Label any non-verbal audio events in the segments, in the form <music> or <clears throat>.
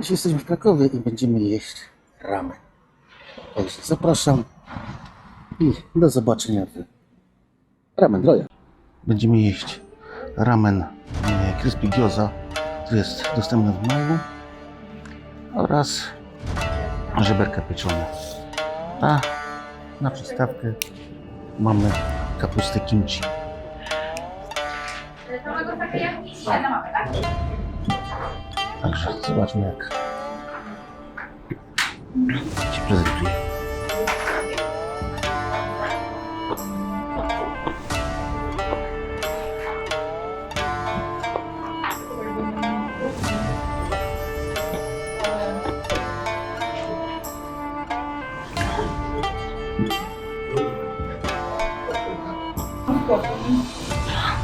Dzisiaj jesteśmy w Krakowie i będziemy jeść ramen. Także zapraszam i do zobaczenia w Ramen Royal. Będziemy jeść ramen e, Crispy Gyoza, który jest dostępny w mailu oraz żeberka pieczone. A na przystawkę mamy kapustę kimchi. Całego takie jak dzisiaj mapę, tak? Także zobaczmy jak się prezentuje.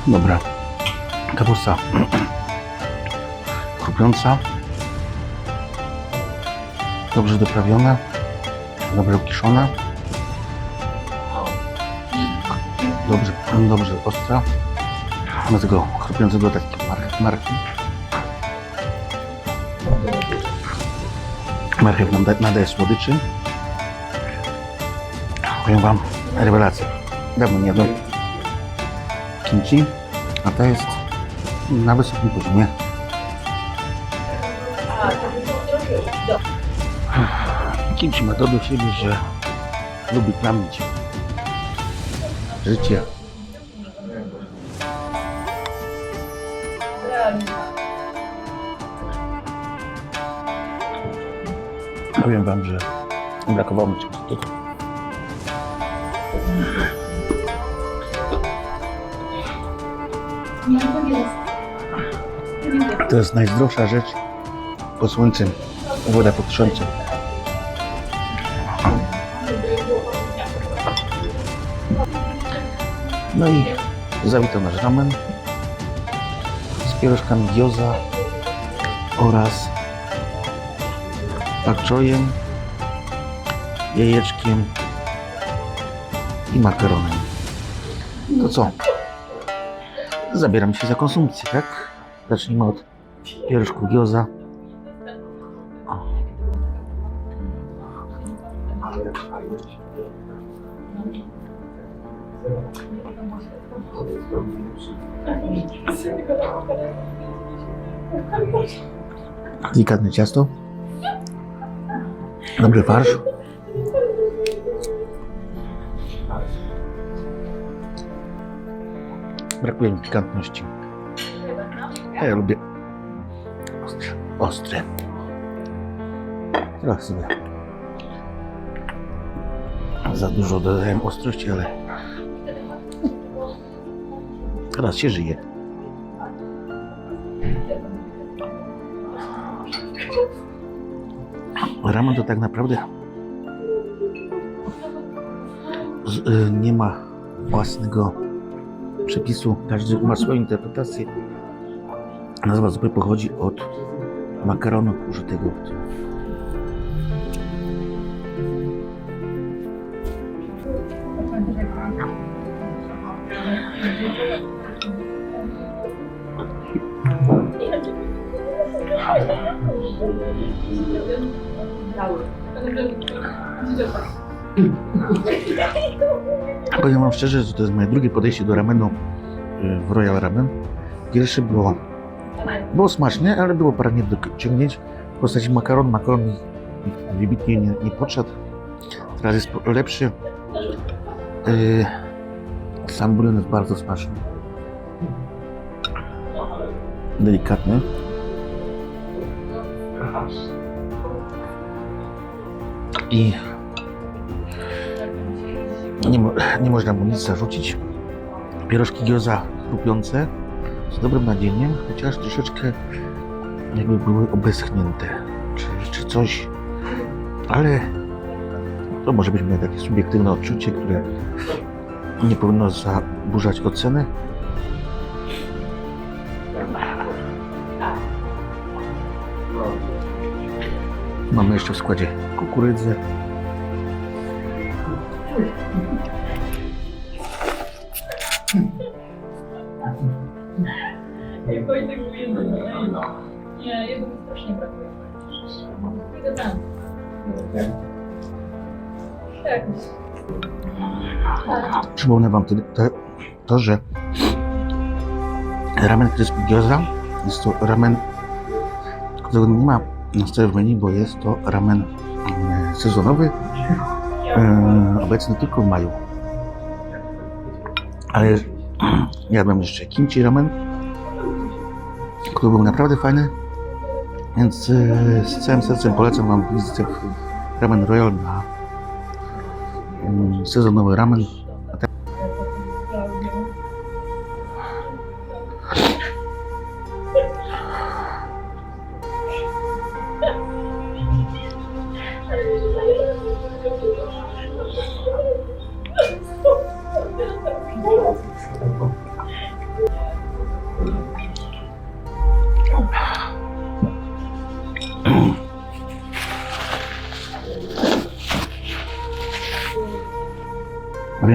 Dobra. Kapusta chrupiąca, dobrze doprawiona, dobrze ukiszona, dobrze, dobrze ostra, do tego chrupiącego takiej mar- marki. Marchew nam da- nadaje słodyczy. Powiem Wam, rewelacja. Dawno nie jadłem kimchi, a to jest na wysokim poziomie. Kimchi ma to do siebie, że lubi plamić życie. Powiem wam, że brakowało mi czegoś takiego. To jest najzdrowsza rzecz pod słońcem. Woda pod słońcem. No i zawito nasz ramen z pierożkami gyoza oraz pakczojem, jajeczkiem i makaronem. To co? Zabieram się za konsumpcję, tak? Zacznijmy od pierożku gyoza. Delikatne ciasto. Dobry farsz. Brakuje mi pikantności. Ja lubię ostre. ostre. Trochę sobie za dużo dodałem ostrości, ale teraz się żyje. Ramen to tak naprawdę y, nie ma własnego przepisu. Każdy ma swoją interpretację. Nazwa zupy pochodzi od makaronu użytego w. Powiem Wam szczerze, że to jest moje drugie podejście do ramenu y, w Royal Ramen. Pierwsze było, było smaczne, ale było parę niedociągnięć w postaci makaron. Makaron wybitnie nie, nie podszedł. Teraz jest lepszy. Yy, sam bulion jest bardzo smaczny. Delikatny. I nie, nie można mu nic zarzucić. Pierożki gioza chrupiące z dobrym nadzieniem, chociaż troszeczkę jakby były obeschnięte, czy, czy coś, ale to może być moje takie subiektywne odczucie, które nie powinno zaburzać oceny. Mamy jeszcze w składzie kukurydzę, Wojtek był jedyny. Nie, mi strasznie brakuje. Przypomnę Wam to, to, to że ramen crispy gyoza jest to ramen, którego nie ma na stole w menu, bo jest to ramen mm, sezonowy, e, obecny tylko w maju. Ale <clears throat> jadłem jeszcze kimchi ramen, który był naprawdę fajny, więc e, z całym sercem polecam Wam wizytę w Ramen Royal na mm, sezonowy ramen.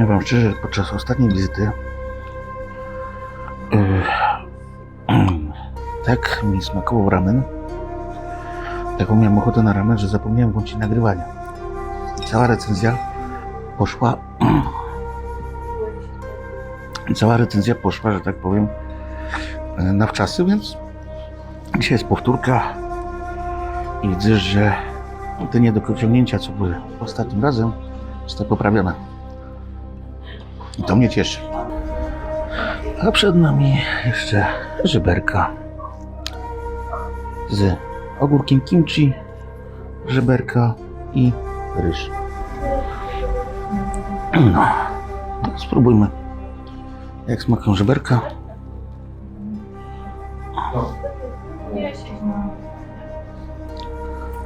Wam szczerze, podczas ostatniej wizyty yy, <clears throat> tak mi smakował ramen, taką miałem ochotę na ramen, że zapomniałem włączyć nagrywania. Cała recenzja poszła <clears throat> cała recenzja poszła, że tak powiem, yy, na wczasy, więc dzisiaj jest powtórka i widzę, że te niedociągnięcia, co były ostatnim razem, zostały poprawione. I to mnie cieszy. A przed nami jeszcze żeberka z ogórkiem kimchi, żeberka i ryż. No, spróbujmy jak smakują żeberka.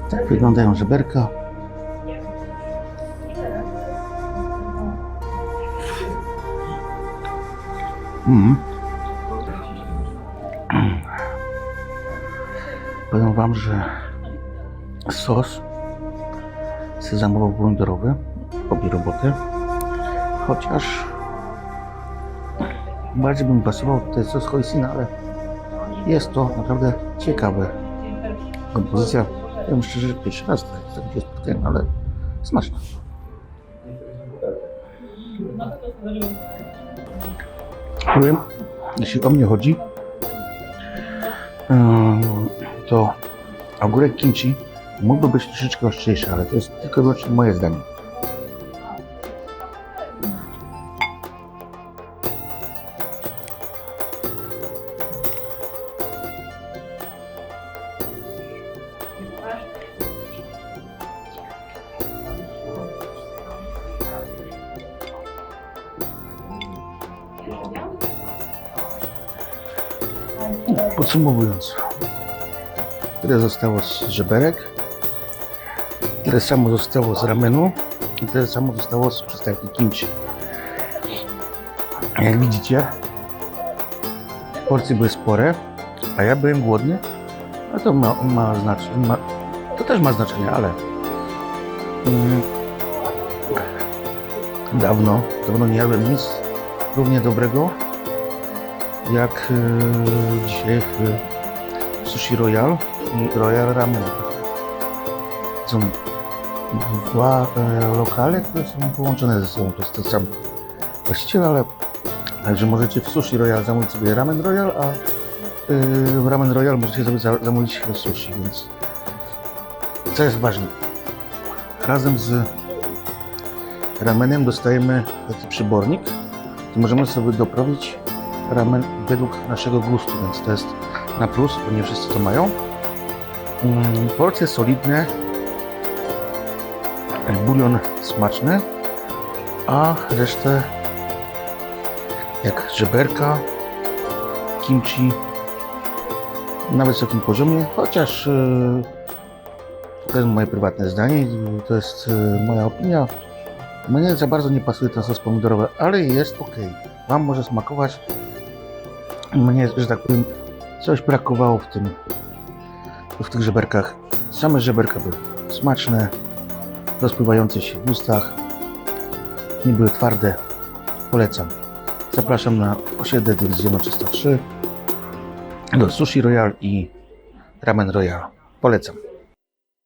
Tak wyglądają żeberka. Mm. <clears throat> Powiem Wam, że sos sezamowo-pomidorowy robi robotę, chociaż bardziej bym pasował tutaj sos hoisin, ale jest to naprawdę ciekawe kompozycja. Powiem szczerze, że pierwszy raz tak tak się spotkałem, ale smaczna. Powiem, jeśli o mnie chodzi, to ogórek kimchi mógłby być troszeczkę ostrzejszy, ale to jest tylko i wyłącznie moje zdanie. Podsumowując, tyle zostało z żeberek, tyle samo zostało z ramenu i tyle samo zostało z przystawki kimchi. Jak widzicie, porcje były spore, a ja byłem głodny, a to ma, ma znaczenie, ma, to też ma znaczenie, ale mm, dawno, dawno nie jadłem nic równie dobrego jak e, dzisiaj w Sushi Royal i Royal Ramen. Są dwa e, lokale, które są połączone ze sobą. To jest ten sam właściciel, ale także możecie w Sushi Royal zamówić sobie Ramen Royal, a e, w Ramen Royal możecie sobie za- zamówić sushi, więc co jest ważne? Razem z ramenem dostajemy taki przybornik możemy sobie doprawić ramen według naszego gustu, więc to jest na plus, bo nie wszyscy to mają. Mm, Porcje solidne, bulion smaczny, a resztę jak żeberka, kimchi na wysokim poziomie, chociaż yy, to jest moje prywatne zdanie, to jest yy, moja opinia. Mnie za bardzo nie pasuje ten sos pomidorowy, ale jest ok. Wam może smakować, mnie, że tak powiem, coś brakowało w tym, w tych żeberkach. Same żeberka były smaczne, rozpływające się w ustach, nie były twarde. Polecam. Zapraszam na osiedle Dywizjonu 303 do Sushi Royal i Ramen Royal. Polecam.